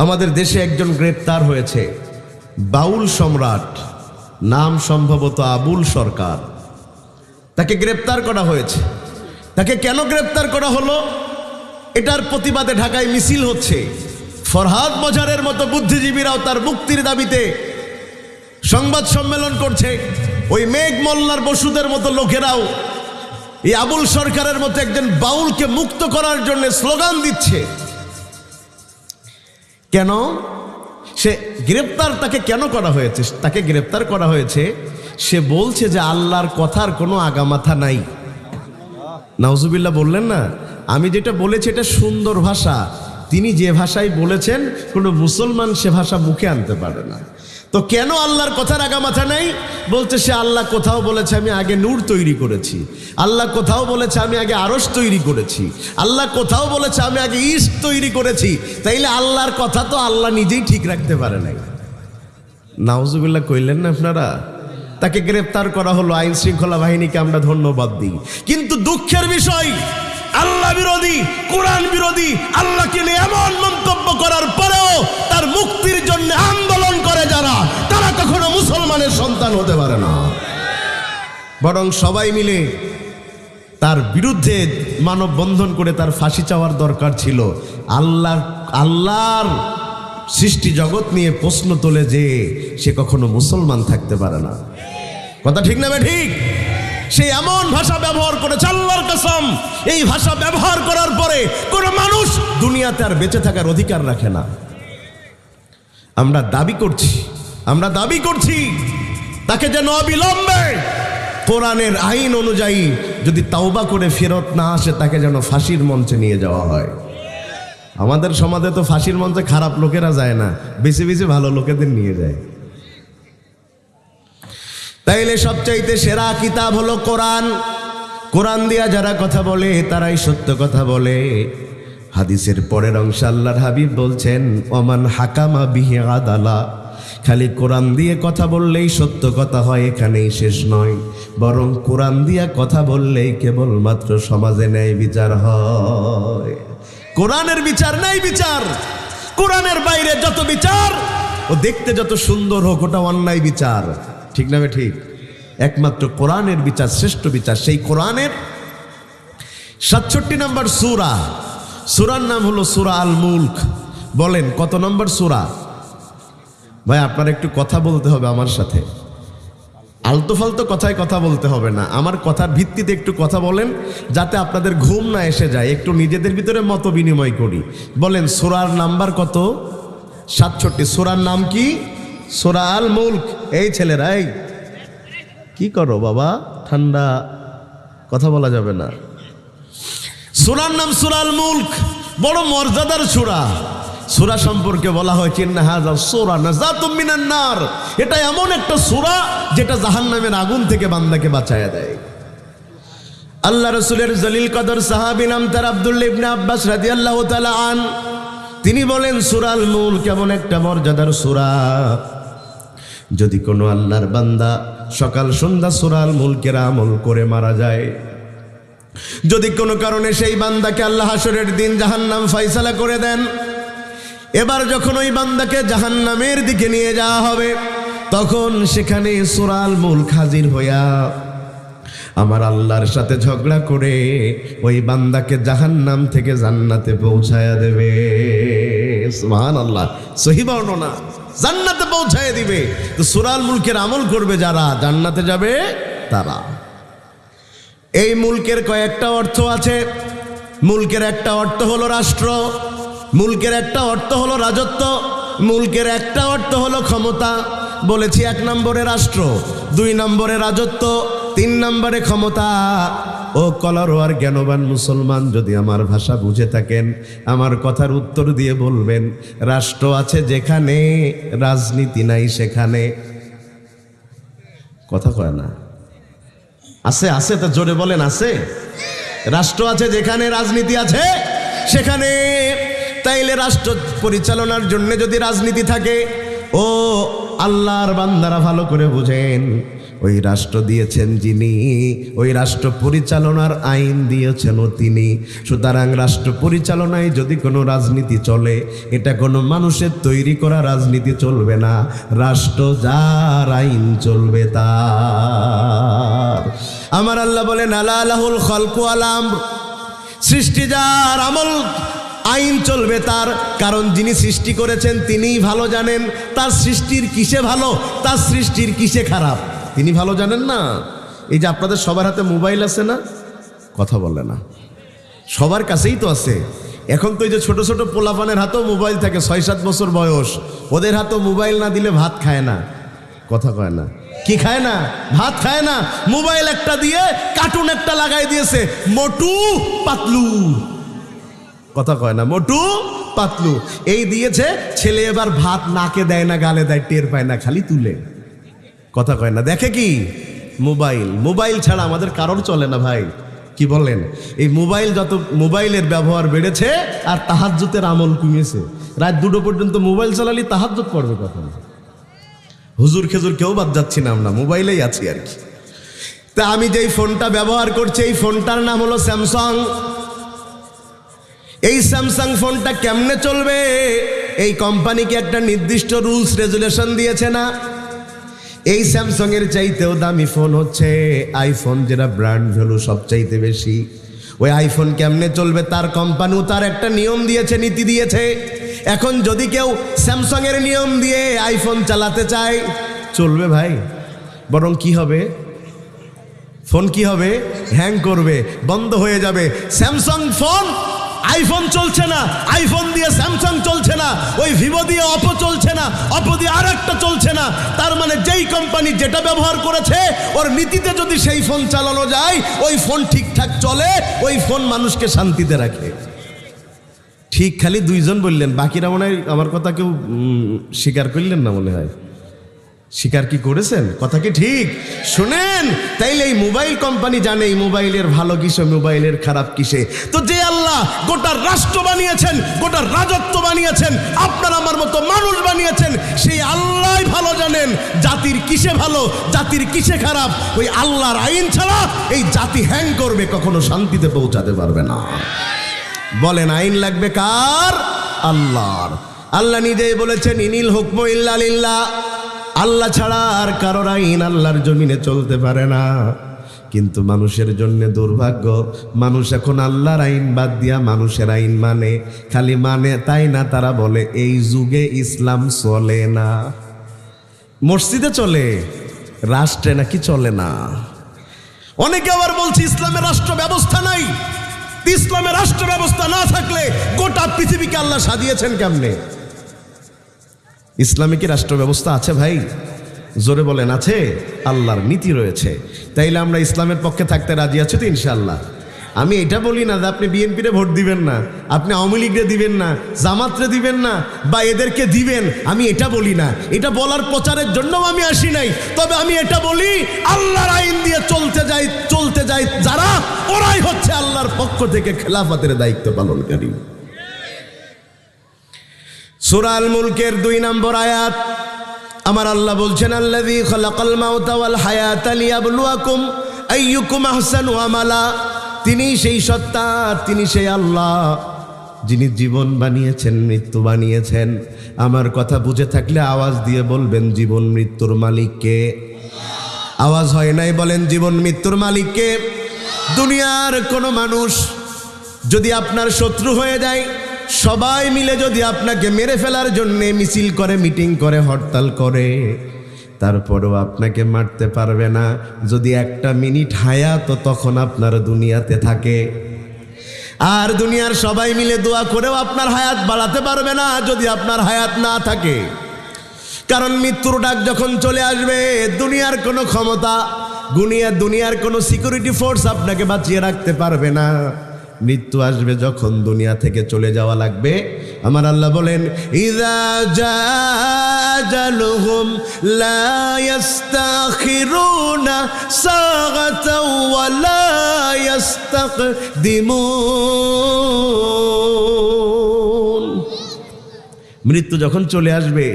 আমাদের দেশে একজন গ্রেপ্তার হয়েছে। বাউল সম্রাট, নাম সম্ভবত আবুল সরকার। তাকে গ্রেপ্তার করা হয়েছে। তাকে কেন গ্রেপ্তার করা হলো? এটার প্রতিবাদে ঢাকায় মিছিল হচ্ছে। ফরহাদ মজারের মতো বুদ্ধিজীবীরাও তার মুক্তির দাবিতে সংবাদ সম্মেলন করছে। ওই মেঘ মোল্লার বসুদের মতো লোকেরাও এই আবুল সরকারের মতো একজন বাউলকে মুক্ত করার জন্য স্লোগান দিচ্ছে। কেন? সে গ্রেপ্তার তাকে কেন করা হয়েছে? তাকে গ্রেপ্তার করা হয়েছে, সে বলছে যে আল্লাহর কথার কোনো আগামাথা নাই। নাউজুবিল্লা বললেন না, আমি যেটা বলেছি এটা সুন্দর ভাষা। তিনি যে ভাষায় বলেছেন, কোনো মুসলমান সে ভাষা মুখে আনতে পারে না। তো কেন আল্লাহর কথার আগামাথা নাই? বলছে সে আল্লাহ কোথাও বলেছে, আমি আগে নূর তৈরি করেছি। আল্লাহ কোথাও বলেছে, আমি আগে আরস তৈরি করেছি। আল্লাহ কোথাও বলেছে, আমি আগে ইস্ট তৈরি করেছি। তাইলে আল্লাহর কথা তো আল্লাহ নিজেই ঠিক রাখতে পারে নাই। নাউজুবিল্লাহ, কইলেন না আপনারা? তাকে গ্রেপ্তার করা হলো, আইন শৃঙ্খলা বাহিনীকে আমরা ধন্যবাদ দিই। কিন্তু দুঃখের বিষয়, আল্লাহ বিরোধী, কোরআন বিরোধী, আল্লাহকে নিয়ে এমন বরং সবাই মিলে তার বিরুদ্ধে মানববন্ধন করে তার ফাঁসি চাওয়ার দরকার ছিল। আল্লাহ, আল্লাহর সৃষ্টি জগৎ নিয়ে প্রশ্ন তোলে যে সে কখনো মুসলমান থাকতে পারে না। কথা ঠিক না ঠিক। সে এমন ভাষা ব্যবহার করেছে, আল্লাহর কসম। এই ভাষা ব্যবহার করার পরে কোন মানুষ দুনিয়াতে আর বেঁচে থাকার অধিকার রাখে না। আমরা দাবি করছি, আমরা দাবি করছি, তাকে যেন অবিলম্বে কোরআনের আইন অনুযায়ী যদি তাওবা করে ফেরত না আসে, তাকে যেন ফাঁসির মঞ্চে নিয়ে যাওয়া হয়। আমাদের সমাজে তো ফাঁসির মঞ্চে খারাপ লোকেরা যায় না, বেশি বেশি ভালো লোকেদের নিয়ে যায়। তাইলে সবচাইতে সেরা কিতাব হলো কোরআন। কোরআন দিয়া যারা কথা বলে, তারাই সত্য কথা বলে। হাদিসের পরের অংশ আল্লাহর হাবিব বলছেন, ওমান হাকামা বিহে আদালা। খালি কোরআন দিয়ে কথা বললেই সত্য কথা হয়, এখানেই শেষ নয়। বরং কোরআন দিয়া কথা বললেই কেবলমাত্র সমাজে ন্যায় বিচার হয়। কোরআনের বিচার ন্যায় বিচার। কোরআনের বাইরে যত বিচার, ও দেখতে যত সুন্দর হোক, ওটা অন্যায় বিচার। ঠিক না ঠিক? একমাত্র কোরআনের বিচার, শ্রেষ্ঠ বিচার, সেই কোরআনের সাতষট্টি নম্বর সুরা। সুরার নাম হলো সুরা আল মুলক বলেন, কত নম্বর সুরা? ভাই, আপনার একটু কথা বলতে হবে আমার সাথে। আলতো ফালতো কথায় কথা বলতে হবে না। আমার কথার ভিত্তিতে একটু কথা বলেন, যাতে আপনাদের ঘুম না এসে যায়। একটু নিজেদের ভিতরে মত বিনিময় করি। বলেন, সোরার নাম্বার কত? সাতষট্টি। সোরার নাম কি? সোরা আল মুলক। এই ছেলেরা, এই। কি করো বাবা? ঠান্ডা। কথা বলা যাবে না। সুরার নাম সুরাল মুলক। বড় মর্যাদার সুরা। সুরা সম্পর্কে বলা হয় চিন্না হাজা সোরা মিনান নার। এটা এমন একটা সুরা যেটা জাহান্নামের আগুন থেকে বান্দাকে বাঁচায় দেয়। আল্লাহ রসুলের জলিল কদর সাহাবি নাম তার আব্দুল্লা ইবনে আব্বাস রাদিয়াল্লাহু তাআলা আন। তিনি বলেন, সুরাল মূল কেমন একটা মর্যাদার সুরা। যদি কোনো আল্লাহর বান্দা সকাল সন্ধ্যা সুরাল মুলকের আমল করে মারা যায়, যদি কোনো কারণে সেই বান্দাকে আল্লাহ হাসরের দিন জাহান্নাম ফাইসালা করে দেন এবার যখন ওই বান্দাকে জাহান্নামের দিকে নিয়ে যাওয়া হবে, তখন সেখানে সুরাল মূল হাজির হইয়া আমার আল্লাহর সাথে ঝগড়া করে ওই বান্দাকে জাহান্নাম থেকে জান্নাতে পৌঁছায়া দেবে। সুবহান আল্লাহ সহি বর্ণনা। জান্নাতে পৌঁছায় দিবে। তো সুরাল মুলকের আমল করবে যারা, জান্নাতে যাবে তারা। এই মুলকের কয়েকটা অর্থ আছে। মুলকের একটা অর্থ হলো রাষ্ট্র। মুলকের একটা অর্থ হলো রাজত্ব, মুলকের একটা অর্থ হলো ক্ষমতা। বলেছি এক নম্বরে রাষ্ট্র, দুই নম্বরে রাজত্ব, তিন নম্বরে ক্ষমতা। ও কলারোয়ার জ্ঞানবান মুসলমান, যদি আমার ভাষা বুঝে থাকেন, আমার কথার উত্তর দিয়ে বলবেন, রাষ্ট্র আছে যেখানে, রাজনীতি নাই সেখানে। কথা কয় না। আছে আছে তো জোরে বলেন, আছে? রাষ্ট্র আছে যেখানে, রাজনীতি আছে সেখানে। তাইলে রাষ্ট্র পরিচালনার জন্য যদি রাজনীতি থাকে, ও আল্লাহর বান্দারা ভালো করে বুঝেন, ওই রাষ্ট্র দিয়েছেন যিনি, ওই রাষ্ট্র পরিচালনার আইন দিয়েছেনও তিনি। সুতরাং রাষ্ট্র পরিচালনায় যদি কোনো রাজনীতি চলে, এটা কোনো মানুষের তৈরি করা রাজনীতি চলবে না। রাষ্ট্র যার আইন চলবে তার। আমার আল্লাহ বলেন আল্লাহ আলাহুল খলকু আলাম সৃষ্টি যার আমল আইন চলবে তার, কারণ যিনি সৃষ্টি করেছেন তিনিই ভালো জানেন। তার সৃষ্টির কিসে ভালো, তার সৃষ্টির কিসে খারাপ? তিনি ভালো জানেন না? এই যে আপনাদের সবার হাতে মোবাইল আছে না? কথা বলে না। সবার কাছেই তো আছে। এখন তো এই যে ছোট ছোট পোলাপানের হাতেও মোবাইল থাকে, ছয় সাত বছর বয়স। ওদের হাতেও মোবাইল না দিলে ভাত খায় না। কথা কয় না। কি খায় না? ভাত খায় না। মোবাইল একটা দিয়ে কার্টুন একটা লাগাই দিয়েছে, মোটু পাতলু। কথা কয় না, মোটু পাতলু। এই দিয়েছে, ছেলে এবার ভাত নাকে দেয় না, গালে দেয়, টের পায় না, খালি তুলে। কথা কয় না, দেখে কি? মোবাইল। মোবাইল ছাড়া আমাদের কারোর চলে না ভাই। কি বলেন এই মোবাইল যত, মোবাইলের ব্যবহার বেড়েছে, আর তাহাজ্জুতের আমল কমিয়েছে। রাত দুটো পর্যন্ত মোবাইল চালালি তাহাজ্জুত পড়বে কখন? হুজুর খেজুর কেউ বাদ যাচ্ছি না আমরা, মোবাইলেই আছি আর কি। তা আমি যেই ফোনটা ব্যবহার করছি, এই ফোনটার নাম হলো স্যামসাং। এই স্যামসাং ফোনটা কেমনে চলবে? এই কোম্পানিকে একটা নির্দিষ্ট রুলস রেজুলেশন দিয়েছে না? এই স্যামসাং এর চাইতেও দামি ফোন হচ্ছে আইফোন যেটা ব্র্যান্ড ভ্যালু সবচাইতে বেশি। ওই আইফোন কেমনে চলবে তার কোম্পানিও তার একটা নিয়ম দিয়েছে, নীতি দিয়েছে। এখন যদি কেউ স্যামসাং এর নিয়ম দিয়ে আইফোন চালাতে চায়, চলবে ভাই। বরং কি হবে? ফোন কি হবে? হ্যাং করবে, বন্ধ হয়ে যাবে। স্যামসাং ফোন আইফোন চলছে না, আইফোন দিয়ে স্যামসাং চলছে না, ওই ভিভো দিয়ে অপো চলছে না অপো দিয়ে আর একটা চলছে না। তার মানে যেই কোম্পানি যেটা ব্যবহার করেছে, ওর নীতিতে যদি সেই ফোন চালানো যায়, ওই ফোন ঠিকঠাক চলে, ওই ফোন মানুষকে শান্তিতে রাখে। ঠিক খালি দুইজন বললেন, বাকিরা মনে হয় আমার কথা কেউ স্বীকার করলেন না মনে হয়। স্বীকার কি করেছেন? কথা কি ঠিক? শুনেন, তাইলে এই মোবাইল কোম্পানি জানে, এই মোবাইলের ভালো কিসে মোবাইলের খারাপ কিসে। তো যে আল্লাহ গোটা রাষ্ট্র বানিয়েছেন, গোটা রাজত্ব বানিয়েছেন, আপনার আমার মতো মানুষ বানিয়েছেন, সেই আল্লাহ ভালো জানেন জাতির কিসে ভালো, জাতির কিসে খারাপ। ওই আল্লাহর আইন ছাড়া এই জাতি হ্যাং করবে, কখনো শান্তিতে পৌঁছাতে পারবে না। বলেন, আইন লাগবে কার? আল্লাহর। আল্লাহ নিজেই বলেছেন, ইনিল হুকম ইল্লা আল্লাহ ছাড়া আর কারোর আইন আল্লাহর জমিনে চলতে পারে না। কিন্তু মানুষের জন্য দুর্ভাগ্য, মানুষ এখন আল্লাহর আইন বাদ দিয়া মানুষের আইন মানে খালি মানে তাই না? তারা বলে, এই যুগে ইসলাম চলে না। মসজিদে চলে, রাষ্ট্রে নাকি চলে না? অনেকে আবার বলছে, ইসলামের রাষ্ট্র ব্যবস্থা নাই। ইসলামের রাষ্ট্র ব্যবস্থা না থাকলে গোটা পৃথিবীকে আল্লাহ সাজিয়েছেন কেমনে? ইসলামিক রাষ্ট্র ব্যবস্থা আছে ভাই? জোরে বলেন, আছে? আল্লাহর নীতি রয়েছে। তাইলে আমরা ইসলামের পক্ষে থাকতে রাজি আছি তো ইনশাল্লাহ আমি এটা বলি না যে আপনি বিএনপিরে ভোট দিবেন না, আপনি আওয়ামী লীগরে দিবেন না, জামাতরে দিবেন না, বা এদেরকে দিবেন। আমি এটা বলি না। এটা বলার প্রচারের জন্যও আমি আসি নাই। তবে আমি এটা বলি, আল্লাহর আইন দিয়ে চলতে যাই চলতে যাই যারা, ওরাই হচ্ছে আল্লাহর পক্ষ থেকে খেলাফাতের দায়িত্ব পালনকারী। সুরাল মুলকের দুই নম্বর আয়াত আমার আল্লাহ বলছেন, আল্লাযী খালাকাল মাউতা ওয়াল হায়াতা লিয়াবলুয়াকুম আইয়ুকুম আহসানু আমালা। তিনি সেই সত্তা, তিনি সেই আল্লাহ, যিনি জীবন বানিয়েছেন, মৃত্যু বানিয়েছেন। আমার কথা বুঝে থাকলে আওয়াজ দিয়ে বলবেন, জীবন মৃত্যুর মালিককে আওয়াজ হয় নাই বলেন, জীবন মৃত্যুর মালিককে দুনিয়ার কোনো মানুষ যদি আপনার শত্রু হয়ে যায় সবাই মিলে যদি আপনাকে মেরে ফেলার জন্যে মিছিল করে, মিটিং করে, হরতাল করে, তারপরেও আপনাকে মারতে পারবে না। যদি একটা মিনিট হায়া তো তখন আপনার দুনিয়াতে থাকে। আর দুনিয়ার সবাই মিলে দোয়া করেও আপনার হায়াত বাড়াতে পারবে না, যদি আপনার হায়াত না থাকে। কারণ মৃত্যুর ডাক যখন চলে আসবে, দুনিয়ার কোনো ক্ষমতা, গুনিয়া দুনিয়ার কোনো সিকিউরিটি ফোর্স আপনাকে বাঁচিয়ে রাখতে পারবে না। মৃত্যু আসবে যখন দুনিয়া থেকে চলে যাওয়া লাগবে। আমার আল্লাহ বলেন মৃত্যু যখন চলে আসবে,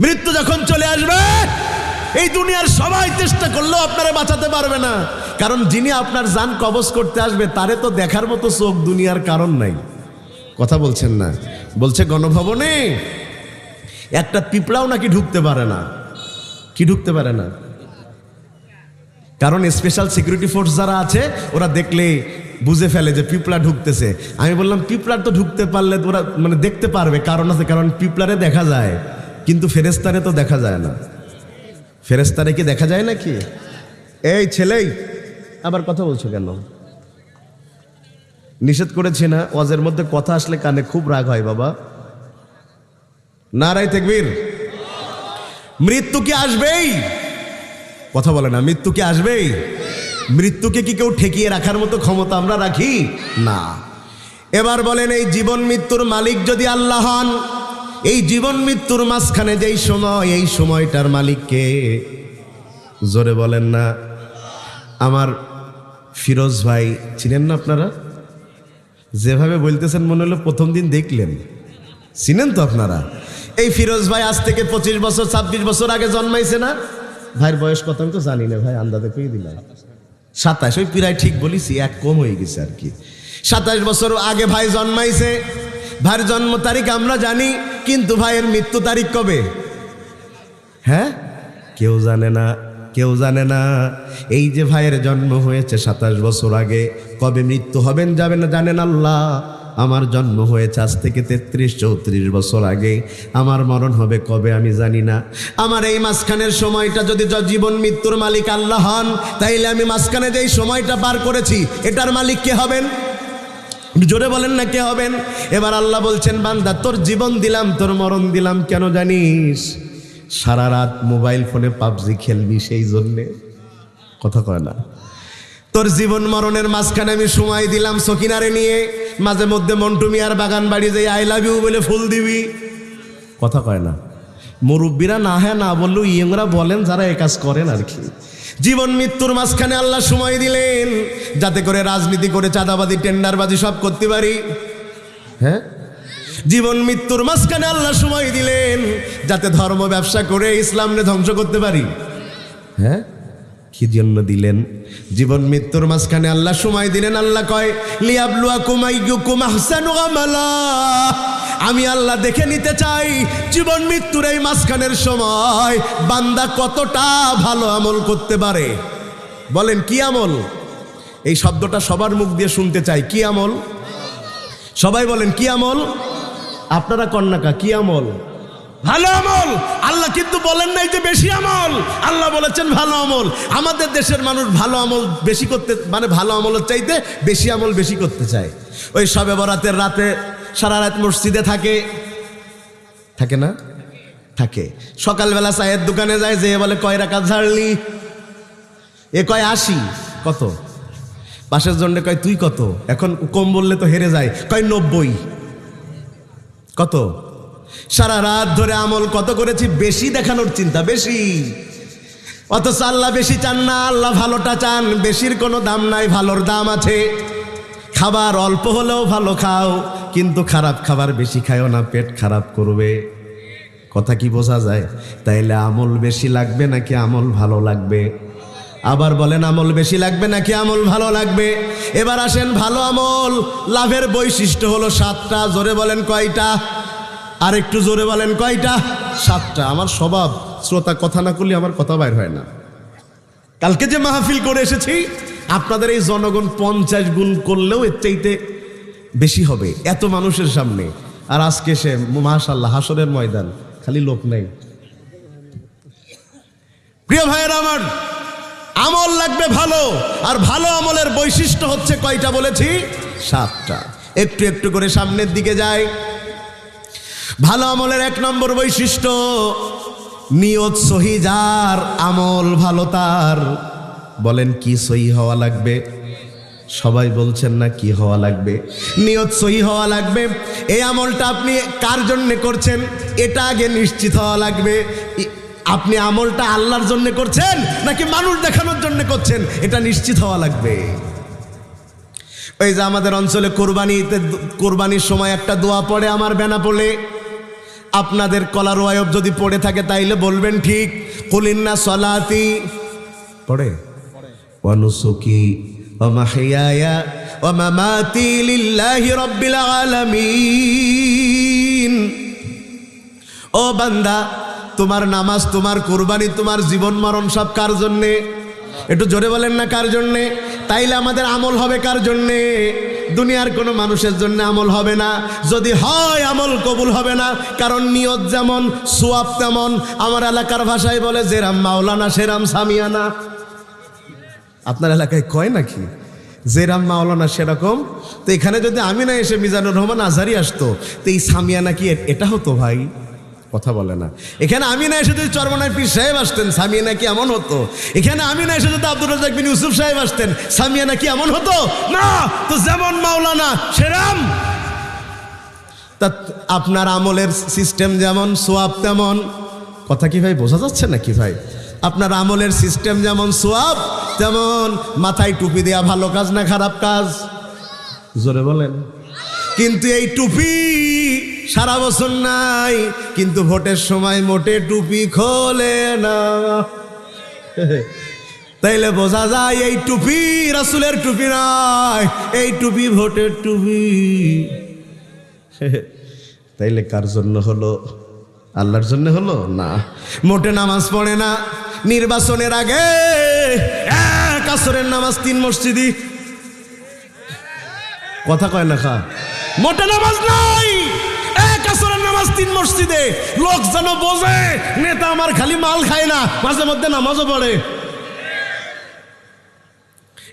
মৃত্যু যখন চলে আসবে, এই দুনিয়ার সবাই চেষ্টা করলেও আপনারা বাঁচাতে পারবে না। কারণ যিনি আপনার যান কবজ করতে আসবে, তারে তো দেখার মতো চোখ দুনিয়ার কারণ নাই। কথা বলছেন না? বলছে, গণভবনে একটা পিঁপড়াও নাকি ঢুকতে পারে না। কি ঢুকতে পারে না? কারণ স্পেশাল সিকিউরিটি ফোর্স যারা আছে, ওরা দেখলে বুঝে ফেলে যে পিঁপড়া ঢুকতেছে। আমি বললাম পিঁপড়ার তো ঢুকতে পারলে ওরা মানে দেখতে পারবে, কারণ আছে, কারণ পিঁপড়ারে দেখা যায়। কিন্তু ফেরেস্তারে তো দেখা যায় না। ফেরেস্তারে কি দেখা যায় নাকি? এই ছেলেই আবার কথা বলছো কেন? নিষেধ করেছি না, ওয়াজের মধ্যে কথা আসলে কানে খুব রাগ হয় বাবা। নারাই তেকবীর, মৃত্যু কি আসবেই? কথা বলে না, মৃত্যু কি আসবেই? মৃত্যুকে কি কেউ ঠেকিয়ে রাখার মতো ক্ষমতা আমরা রাখি? না। এবার বলেন, এই জীবন মৃত্যুর মালিক যদি আল্লাহ হন, এই জীবন মৃত্যুর মাঝখানে যেই সময়, এই সময়টার মালিককে জোরে বলেন না। আমার ফিরোজ ভাই, চিনেন না আপনারা? যেভাবে বলতেছেন মনে হলো প্রথম দিন দেখলেন। চিনেন তো আপনারা? এই ফিরোজ ভাই আজ থেকে পঁচিশ বছর, ছাব্বিশ বছর আগে জন্মাইছে না? ভাইয়ের বয়স কত আমি তো জানি না ভাই, আন্দাজে পেয়ে দিলাম। সাতাশ, ওই প্রায় ঠিক বলিছি, এক কম হয়ে গেছে আর কি। সাতাশ বছর আগে ভাই জন্মাইছে, ভাইয়ের জন্ম তারিখ আমরা জানি, কিন্তু ভাইয়ের মৃত্যু তারিখ কবে? হ্যাঁ? কেউ জানে না। কেউ জানে না। এই যে ভাইয়ের জন্ম হয়েছে সাতাশ বছর আগে, কবে মৃত্যু হবেন যাবেন না জানেন আল্লাহ? আমার জন্ম হয়েছে আজ থেকে তেত্রিশ চৌত্রিশ বছর আগে। আমার মরণ হবে কবে আমি জানি না। আমার এই মাঝখানের সময়টা যদি জীবন মৃত্যুর মালিক আল্লাহ হন, তাইলে আমি মাঝখানে যেই সময়টা পার করেছি, এটার মালিক কে হবেন? জোরে বলেন না কে হবেন? এবার আল্লাহ বলছেন, বান্দা, তোর জীবন দিলাম, তোর মরণ দিলাম, কেন জানিস? সারা রাত মোবাইল ফোনে পাবজি খেলবি সেই জন্যে। কথা কয় না। তোর জীবন মরণের মাঝখানে আমি সময় দিলাম সকিনারে নিয়ে। মাঝে মধ্যে মন্টু মিয়ার বাগান বাড়ি যাই আই লাভ ইউ বলে ফুল দিবি। কথা কয় না। মুরব্বীরা না হ্যাঁ না বললেও ইয়ংরা বলেন, যারা এ কাজ করেন আর কি। জীবন মৃত্যুর মাঝখানে আল্লাহ সময় দিলেন, যাতে করে রাজনীতি করে চাঁদাবাজি, টেন্ডারবাজি সব করতে পারি। হ্যাঁ? জীবন মৃত্যুর মাঝখানে আল্লাহ সময় দিলেন যাতে ধর্ম ব্যবসা করে ইসলামকে ধ্বংস করতে পারি। হ্যাঁ? কি জন্য দিলেন? জীবন মৃত্যুর মাঝখানে আল্লাহ সময় দিলেন, আল্লাহ কয় লিয়াবলুয়া কুমাইয়ুকুম আহসানু আমালা। আমি আল্লাহ দেখে নিতে চাই, জীবন মৃত্যুর এই মাঝখানের সময় বান্দা কতটা ভালো আমল করতে পারে? বলেন, কি আমল? এই শব্দটা সবার মুখ দিয়ে শুনতে চাই, কি আমল? সবাই বলেন, কি আমল? আপনারা কন্যাকা কি আমল? ভালো আমল। আল্লাহ কিন্তু বলেন নাই যে বেশি আমল। আল্লাহ বলেছেন ভালো আমল। আমাদের দেশের মানুষ ভালো আমল বেশি করতে মানে ভালো আমলের চাইতে বেশি আমল বেশি করতে চায়। ওই সবে বরাতের রাতে সারা রাত মসজিদে থাকে। থাকে না? থাকে। সকালবেলা চায়ের দোকানে যায় যে বলে, কয় রাখা ঝাড়লি? এ কয় আশি। কত? পাশের জন্য কয়, তুই কত? এখন কম বললে তো হেরে যায়। কয়, নব্বই। কত? সারা রাত ধরে আমল কত করেছি? বেশি দেখানোর চিন্তা, বেশি। অথচ আল্লাহ বেশি চান না, আল্লাহ ভালোটা চান। বেশির কোনো দাম নাই, ভালোর দাম আছে। খাবার অল্প হলেও ভালো খাও, কিন্তু খারাপ খাবার বেশি খায়ও না, পেট খারাপ করবে। কথা কি বোঝা যায়? তাইলে আমল বেশি লাগবে নাকি আমল ভালো লাগবে? আবার বলেন, আমল বেশি লাগবে নাকি আমল ভালো লাগবে? এবার আসেন, ভালো আমল। লাভের বৈশিষ্ট্য হলো সাতটা, জোরে বলেন কয়টা? আর একটু জোরে বলেন কয়টা? সাতটা। আমার স্বভাব, শ্রোতা কথা না করলে আমার কথা বাইর হয় না। কালকে যে মাহফিল করে এসেছি, আপনাদের এই জনগণ পঞ্চাশ গুণ করলেও এর চাইতে বেশি হবে, এত মানুষের সামনে। আর আজকে সে মাশাল্লাহ হাসরের ময়দান, খালি লোক নেই। প্রিয় ভাইয়ের আমার আমল লাগবে ভালো, আর ভালো আমলের বৈশিষ্ট্য হচ্ছে কয়টা বলেছি? সাতটা। একটু একটু করে সামনের দিকে যায় ভালো আমলের এক নম্বর বৈশিষ্ট্য, নিয়ত সহি যার, আমল ভালো তার। বলেন, কি সহি হওয়া লাগবে? সবাই বলছেন না কি হওয়া লাগবে? নিয়ত সহি হওয়া লাগবে। এই আমলটা আপনি কার জন্য করছেন? এটা আগে নিশ্চিত হওয়া লাগবে। আপনি আমলটা আল্লাহর জন্য করছেন নাকি মানুষ দেখানোর জন্য করছেন? এটা নিশ্চিত হওয়া লাগবে। ওই যে আমাদের অঞ্চলে কোরবানিতে কোরবানির সময় একটা দোয়া পড়ে আমার বেনা পড়ে আপনাদের কলার ওয়ায়ব যদি পড়ে থাকে তাইলে বলবেন ঠিক। কুলিন্না সলাতি। পড়ে? অনুসুকি ও বান্দা তোমার নামাজ, তোমার কুরবানি, তোমার জীবন মরণ সব কার জন্যে? একটু জোরে বলেন না কার জন্যে? তাইলে আমাদের আমল হবে কার জন্যে? দুনিয়ার কোনো মানুষের জন্য আমল হবে না। যদি হয়, আমল কবুল হবে না। কারণ নিয়ত যেমন, সোয়াব তেমন। আমার এলাকার ভাষায় বলে, যেরাম মাওলানা, সেরাম সামিয়ানা। আপনার এলাকায় কয় নাকি? যেরাম মাওলানা, সেরকম। তো এখানে যদি আমি না এসে মিজানুর রহমান আজারি আসতো, তো এই সামিয়ানা কি এটা হতো ভাই? কথা বলে না। এখানে আমি না এসে যদি চরমনায় পীর সাহেব আসতেন, সামিয়া নাকি এমন হতো? এখানে আমি না এসে যদি আব্দুল রাজাক বিন ইউসুফ সাহেব আসতেন, সামিয়া নাকি এমন হতো? না, তো যেমন মাওলানা, সেরাম। তা আপনার আমলের সিস্টেম যেমন, সোয়াব তেমন। কথা কি ভাই, বোঝা যাচ্ছে নাকি ভাই? আপনার আমলের সিস্টেম যেমন, সোয়াব তেমন। মাথায় টুপি দেয়া ভালো কাজ না খারাপ কাজ? জোরে বলেন। কিন্তু এই টুপি সারা বছর নাই, কিন্তু ভোটের সময় মোটে টুপি খোলে না। তাইলে বোঝা যায় এই টুপি রাসুলের টুপি নয়, এই টুপি ভোটের টুপি। তাইলে কার জন্য হলো? আল্লাহর জন্য হলো? না। মোটে নামাজ পড়ে না, নির্বাচনের আগে এক আসরের নামাজ তিন মসজিদি কথা কয় না খা? মোটে নামাজ নাই নামাজ মসজিদে, লোক যেন বোঝে, নেতা আমার খালি মাল খায় না, মাঝে মধ্যে নামাজও পড়ে।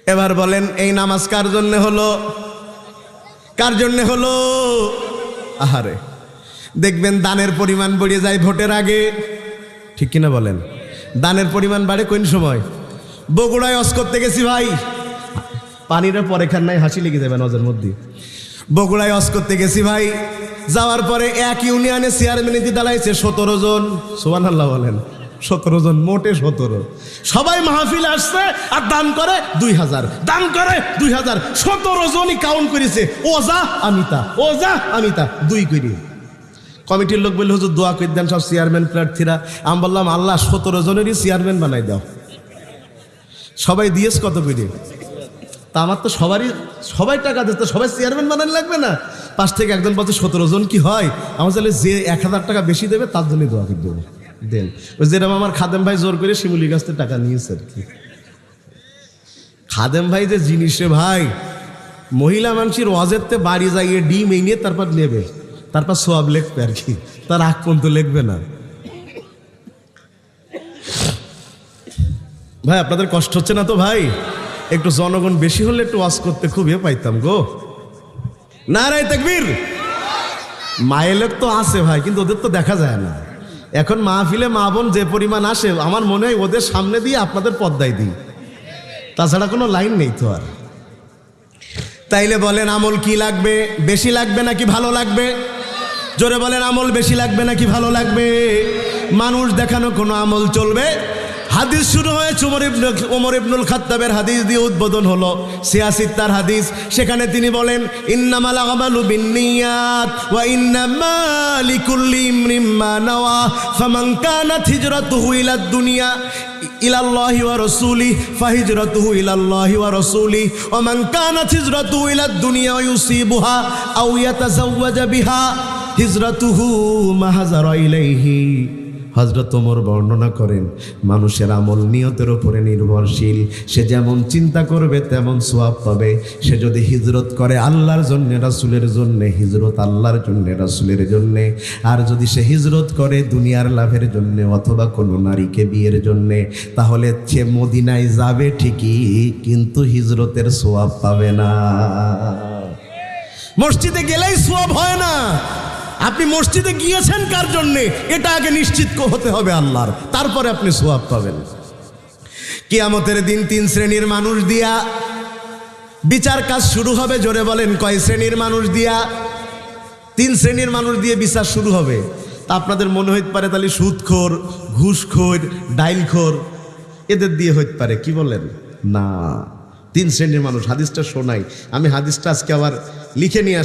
এবার বলেন, এই নামাজ কার জন্য হলো? কার জন্য হলো? আহারে, দেখবেন দানের পরিমাণ বেড়ে যায় ভোটের আগে। ঠিক কিনা বলেন? দানের পরিমাণ বাড়ে কোন সময়? বগুড়ায় অস করতে গেছি ভাই। পানিটা পরে খান নাই, হাসি লেগে যাবে নজর মধ্যে। বগুড়ায় অস করতে গেছি ভাই। যাওয়ার পরে এক ইউনিয়নে চেয়ারম্যানিতে দাঁড়াইছে সতেরো জন। সোহান আল্লাহ বলেন, সতেরো জন, মোটে সতেরো। সবাই মাহফিল আসছে আর দান করে দুই হাজার। দান করে দুই হাজার। সতেরো জনই কাউন্ট করেছে। ও ওজা, আমিতা। ওজা, আমিতা। দুই করি। কমিটির লোক বললে, হুজুর, দোয়া করে দেন সব চেয়ারম্যান প্রার্থীরা। আমি বললাম, আল্লাহ, সতেরো জনেরই চেয়ারম্যান বানাই দাও। সবাই দিয়েস কত করে? তা আমার তো সবারই সবাই টাকা দিতে সবাই চেয়ারম্যান বানানো লাগবে না। পাশ থেকে একজন বলছে, সতেরো জন কি হয়? আমার তাহলে যে এক হাজার টাকা বেশি দেবে, তার জন্যই দোয়া করে দেবো দেন। ওই যেরকম আমার খাদেম ভাই জোর করে শিমুলি গাছ থেকে টাকা নিয়েছে আর কি। খাদেম ভাই যে জিনিসে ভাই, মহিলা মানুষের ওয়াজেরতে বাড়ি যাইয়ে ডিম এই নিয়ে তারপর নেবে। তারপর সোয়াব লিখবে আর কি। তার আগ পর্যন্ত লিখবে না। ভাই, আপনাদের কষ্ট হচ্ছে না তো ভাই? একটু জনগণ বেশি হলে একটু ওয়াজ করতে খুব ইয়ে পাইতাম গো। না রায় তাকবীর। মায়েলের তো আছে ভাই, কিন্তু ওদের তো দেখা যায় না। এখন মাহফিলে মা বোন যে পরিমাণ আসে, আমার মনে হয় ওদের সামনে দিয়ে আপনাদের পদ্মায় দিই। তাছাড়া কোনো লাইন নেই তো আর। তাইলে বলেন, আমল কি লাগবে? বেশি লাগবে নাকি ভালো লাগবে? জোরে বলেন, আমল বেশি লাগবে নাকি ভালো লাগবে? মানুষ দেখানো কোনো আমল চলবে? হাদিস শুরু হয়েছে উমর ইবনুল ওমর ইবনুল খাত্তাবের হাদিস দিয়ে উদ্বোধন হলো। সিয়াসিত্তার হাদিস। সেখানে তিনি বলেন, ইন্নামাল আমালু বিন্নিয়াত ওয়া ইন্নামা লিকুল্লি ইমরিম মা নাওয়া। ফামান কানাত হিজরাতুহু ইলাদ দুনিয়া ইলাল্লাহি ওয়া রাসূলি ফাহিজরাতুহু ইলাল্লাহি ওয়া রাসূলি ওয়া মান কানাত হিজরাতুহু ইলাদ দুনিয়া ইউসিবুহা আও ইয়াতাযাওয়াজা বিহা, হিজরাতুহু মা হাজারা ইলাইহি। হজরত ওমর বর্ণনা করেন, মানুষের আমল নিয়তের উপরে নির্ভরশীল। সে যেমন চিন্তা করবে, তেমন সোয়াব পাবে। সে যদি হিজরত করে আল্লাহর জন্যে, রাসুলের জন্যে, হিজরত আল্লাহর জন্যে, রাসুলের জন্যে। আর যদি সে হিজরত করে দুনিয়ার লাভের জন্যে, অথবা কোনো নারীকে বিয়ের জন্যে, তাহলে সে মদিনায় যাবে ঠিকই, কিন্তু হিজরতের সোয়াব পাবে না। মসজিদে গেলেই সোয়াব হয় না। আপনি মসজিদে গিয়েছেন কার জন্যে? এটা আগে নিশ্চিত হতে হবে আল্লাহর। তারপরে আপনি সোয়াব পাবেন। কিয়ামতের দিন তিন শ্রেণির মানুষ দিয়া বিচার কাজ শুরু হবে, জোরে বলেন, কয় শ্রেণির মানুষ দিয়া? তিন শ্রেণির মানুষ দিয়ে বিচার শুরু হবে। তা আপনাদের মনে হইতে পারে তাহলে সুদখোর, ঘুষখোর, ডাইলখোর, এদের দিয়ে হইতে পারে, কি বলেন? না। তিন শ্রেণির মানুষ, হাদিসটা শোনাই। আমি হাদিসটা আজকে আবার লিখে নিয়ে